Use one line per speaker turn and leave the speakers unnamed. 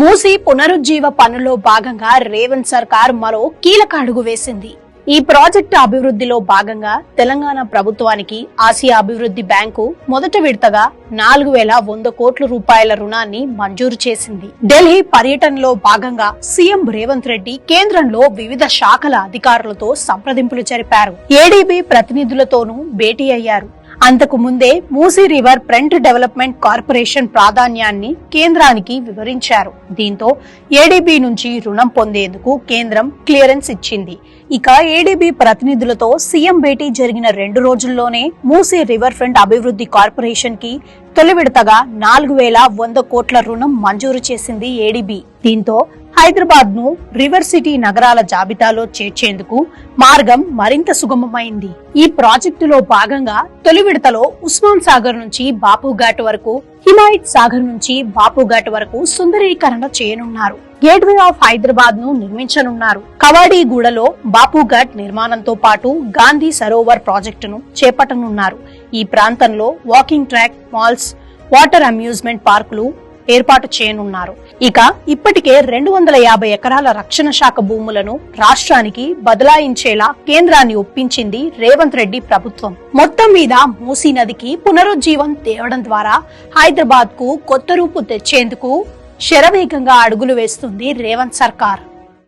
మూసి పునరుజ్జీవ పనుల్లో భాగంగా రేవంత్ సర్కార్ మరో కీలక అడుగు వేసింది. ఈ ప్రాజెక్టు అభివృద్ధిలో భాగంగా తెలంగాణ ప్రభుత్వానికి ఆసియా అభివృద్ధి బ్యాంకు మొదటి విడతగా నాలుగు వేల వంద కోట్ల రూపాయల రుణాన్ని మంజూరు చేసింది. ఢిల్లీ పర్యటనలో భాగంగా సీఎం రేవంత్ రెడ్డి కేంద్రంలో వివిధ శాఖల అధికారులతో సంప్రదింపులు జరిపారు. ఏడీబీ ప్రతినిధులతోనూ భేటీ అయ్యారు. అంతకు ముందే Musi river front development corporation ప్రాధాన్యాన్ని కేంద్రానికి వివరించారు. దీంతో ఏడీబీ నుంచి రుణం పొందేందుకు కేంద్రం క్లియరెన్స్ ఇచ్చింది. ఇక ఏడీబీ ప్రతినిధులతో సీఎం భేటీ జరిగిన రెండు రోజుల్లోనే మూసీ రివర్ ఫ్రంట్ అభివృద్ధి కార్పొరేషన్కి తొలి విడతగా నాలుగు వేల వంద కోట్ల రుణం మంజూరు చేసింది ఏడీబీ. దీంతో హైదరాబాద్ను రివర్ సిటీ నగరాల జాబితాలో చేర్చేందుకు మార్గం మరింత సుగమమైంది. ఈ ప్రాజెక్టులో భాగంగా తొలి విడతలో ఉస్మాన్ సాగర్ నుంచి బాపుఘాట్ వరకు హిమాయత్ సాగర్ నుంచి బాపుఘాట్ వరకు సుందరీకరణ చేయనున్నారు. గేట్వే ఆఫ్ హైదరాబాద్ను నిర్మించనున్నారు. కవాడీగూడలో బాపుఘాట్ నిర్మాణంతో పాటు గాంధీ సరోవర్ ప్రాజెక్టును చేపట్టనున్నారు. ఈ ప్రాంతంలో walking track malls water amusement పార్కులు ఏర్పాటు చేయనున్నారు. ఇక ఇప్పటికే రెండు వందల యాభై ఎకరాల రక్షణ శాఖ భూములను రాష్ట్రానికి బదలాయించేలా కేంద్రాన్ని ఒప్పించింది రేవంత్ రెడ్డి ప్రభుత్వం. మొత్తం మీద మూసీ నదికి పునరుజ్జీవం తేవడం ద్వారా హైదరాబాద్కు కొత్త రూపు తెచ్చేందుకు శరవేగంగా అడుగులు వేస్తుంది రేవంత్ సర్కార్.